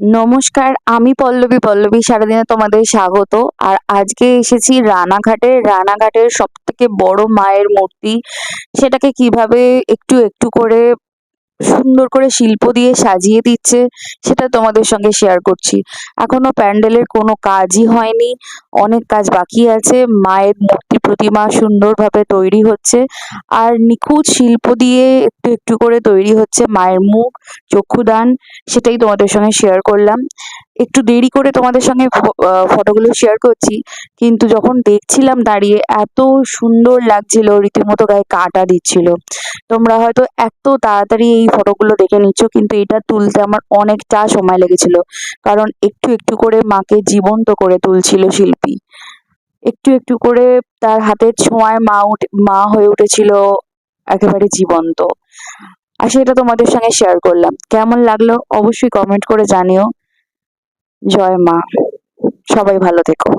নমস্কার, আমি পল্লবী পল্লবী সারাদিনে তোমাদের স্বাগত। আর আজকে এসেছি রানাঘাটে। রানাঘাটের সব থেকে বড় মায়ের মূর্তি, সেটাকে কীভাবে একটু একটু করে সুন্দর করে শিল্প দিয়ে সাজিয়ে দিচ্ছে, সেটা তোমাদের সঙ্গে শেয়ার করছি। এখনও প্যান্ডেলের কোনো কাজই হয়নি, অনেক কাজ বাকি আছে, মায়ের মূর্তি প্রতিমা সুন্দরভাবে তৈরি হচ্ছে, আর নিখুঁত শিল্প দিয়ে একটু একটু করে তৈরি হচ্ছে মায়ের মুখ, চক্ষুদান, সেটাই তোমাদের সঙ্গে শেয়ার করলাম। একটু দেরি করে তোমাদের সঙ্গে ফটোগুলো শেয়ার করছি। কিন্তু যখন দেখছিলাম দাঁড়িয়ে, এত সুন্দর লাগছিল, রীতিমতো গায়ে কাটা দিচ্ছিল। তোমরা হয়তো এত তাড়াতাড়ি এই ফটোগুলো দেখে নিচ্ছ, কিন্তু এটা তুলতে আমার অনেকটা সময় লেগেছিল। কারণ একটু একটু করে মাকে জীবন্ত করে তুলছিল শিল্পী। একটু একটু করে তার হাতের ছোঁয়ায় মা উঠে, মা হয়ে উঠেছিল একেবারে জীবন্ত। আর সেটা তোমাদের সঙ্গে শেয়ার করলাম। কেমন লাগল অবশ্যই কমেন্ট করে জানিও। জয় মা। সবাই ভালো থেকো।